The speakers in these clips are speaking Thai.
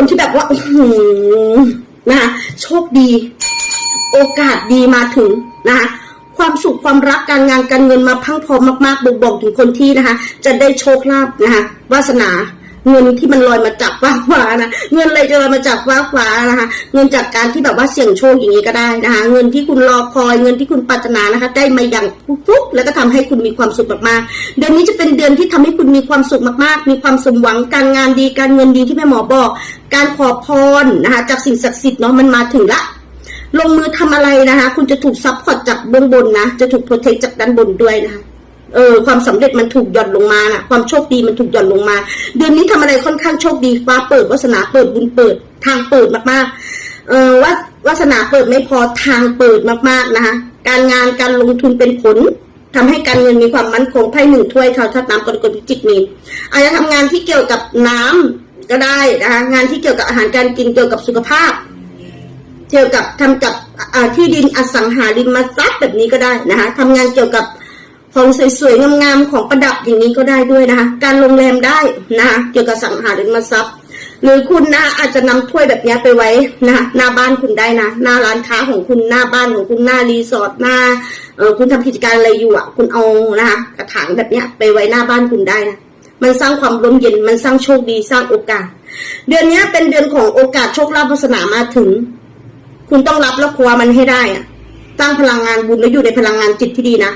คนที่แบบว่าโอ้โหนะคะโชคดี โอกาสดีมาถึงนะคะความสุขความรักการงานการเงินมาพังพร้อมมากๆบ่งบอกถึงคนที่นะคะ จะได้โชคลาภนะคะวาสนา เงินที่มันลอยมาจากฟ้าฟ้านะเงินอะไรจะลอยมาจากฟ้าฟ้านะคะ เงินจากการที่แบบว่าเสี่ยงโชคอย่างนี้ก็ได้นะคะ เงินที่คุณรอคอยเงินที่คุณปรารถนานะคะ ได้มาอย่างปุ๊บๆแล้วก็ทำให้คุณมีความสุขมากๆเดือนนี้จะเป็นเดือนที่ทำให้คุณมีความสุขมากๆ มีความสมหวังการงานดีการเงินดีที่แม่หมอบอก การขอพรนะคะ จากสิ่งศักดิ์สิทธิ์เนาะมันมาถึงละลงมือทำอะไรนะคะ คุณจะถูกซับพอร์ตจากเบื้องบนนะ จะถูกโปรเทคจากด้านบนด้วยนะคะ เออความสำเร็จมันถูกหย่อนลงมาน่ะ ความโชคดีมันถูกหย่อนลงมา เดือนนี้ทำอะไรค่อนข้างโชคดีฟ้าเปิดวาสนาเปิดบุญเปิดทางเปิดมากๆ เออว่าวาสนาเปิดไม่พอทางเปิดมากๆนะคะการงานการลงทุนเป็นผลทำให้การเงินมีความมั่นคงไพ่หนึ่งถ้วยเท่าทัดน้ำกรกฎพิจิกมีนอาจจะทำงานที่เกี่ยวกับน้ำก็ได้นะคะงานที่เกี่ยวกับอาหารการกินเกี่ยวกับสุขภาพเกี่ยวกับทำกับที่ดินอสังหาริมทรัพย์แบบนี้ก็ได้นะคะทำงานเกี่ยวกับ ของสวยๆงามๆของประดับอย่างนี้ก็ได้ด้วยนะคะ การโรงแรมได้นะคะเกี่ยวกับสังหาริมทรัพย์ หรือคุณนะอาจจะนำถ้วยแบบนี้ไปไว้นะหน้าบ้านคุณได้นะหน้าร้านค้าของคุณหน้าบ้านของคุณหน้ารีสอร์ทหน้าเออคุณทำกิจการอะไรอยู่อะคุณเอานะคะกระถางแบบนี้ไปไว้หน้าบ้านคุณได้นะมันสร้างความร่มเย็นมันสร้างโชคดีสร้างโอกาส เดือนนี้เป็นเดือนของโอกาสโชคลาภวาสนามาถึง คุณต้องรับและคว้ามันให้ได้อะสร้งพลังงานบุญแล้วอยู่ในพลังงานจิตที่ดีนะ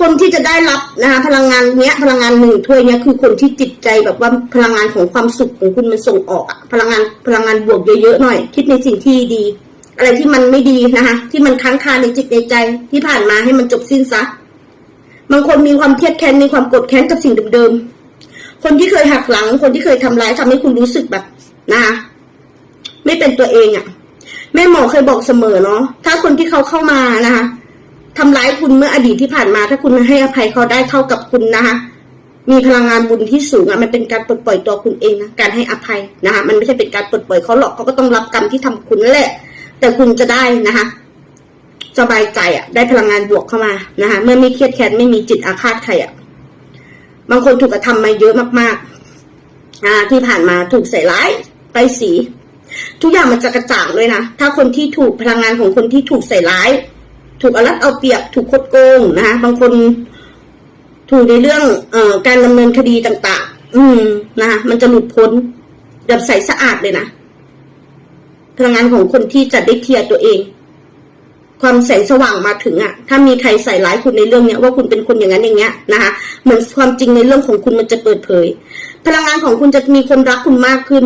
คนที่จะได้รับนะคะพลังงานเนี้ย พลังงานหนึ่งถ้วยเนี้ยคือคนที่จิตใจแบบว่าพลังงานของความสุขของคุณมันส่งออกอะพลังงานพลังงานบวกเยอะๆหน่อย คิดในสิ่งที่ดี อะไรที่มันไม่ดีนะคะที่มันค้างคาในจิตในใจที่ผ่านมาให้มันจบสิ้นซะบางคนมีความเครียดแค้นมีความกรธแค้นกับสิ่งเดิมๆคนที่เคยหักหลัง คนที่เคยทำร้ายทำให้คุณรู้สึกแบบนะคะไม่เป็นตัวเองอะแม่หมอเคยบอกเสมอเนาะถ้าคนที่เขาเข้ามานะคะ ทำร้ายคุณเมื่ออดีตที่ผ่านมา ถ้าคุณให้อภัยเขาได้เท่ากับคุณนะคะมีพลังงานบุญที่สูงอะมันเป็นการปลดปล่อยตัวคุณเองนะการให้อภัยนะคะมันไม่ใช่เป็นการปลดปล่อยเขาหรอกเขาก็ต้องรับกรรมที่ทำคุณนั่นแหละ แต่คุณจะได้นะคะสบายใจอะได้พลังงานบวกเข้ามานะคะเมื่อไม่เครียดแค้นไม่มีจิตอาฆาตใครอะบางคนถูกกระทำมาเยอะมากๆอ่าที่ผ่านมาถูกใส่ร้ายไปสี ทุกอย่างมันจะกระจ่างเลยนะถ้าคนที่ถูกพลังงานของคนที่ถูกใส่ร้าย ถูกเอารัดเอาเปรียบ ถูกคดโกงนะคะบางคนถูกในเรื่องเอ่อการดำเนินคดีต่าง ๆ อืมนะคะมันจะหลุดพ้นแบบใสสะอาดเลยนะพลังงานของคนที่จะได้เคลียร์ตัวเอง ความแสงสว่างมาถึงอะถ้ามีใครใส่ร้ายคุณในเรื่องเนี้ย ว่าคุณเป็นคนอย่างนั้นอย่างเงี้ยนะคะเหมือนความจริงในเรื่องของคุณมันจะเปิดเผย พลังงานของคุณจะมีคนรักคุณมากขึ้น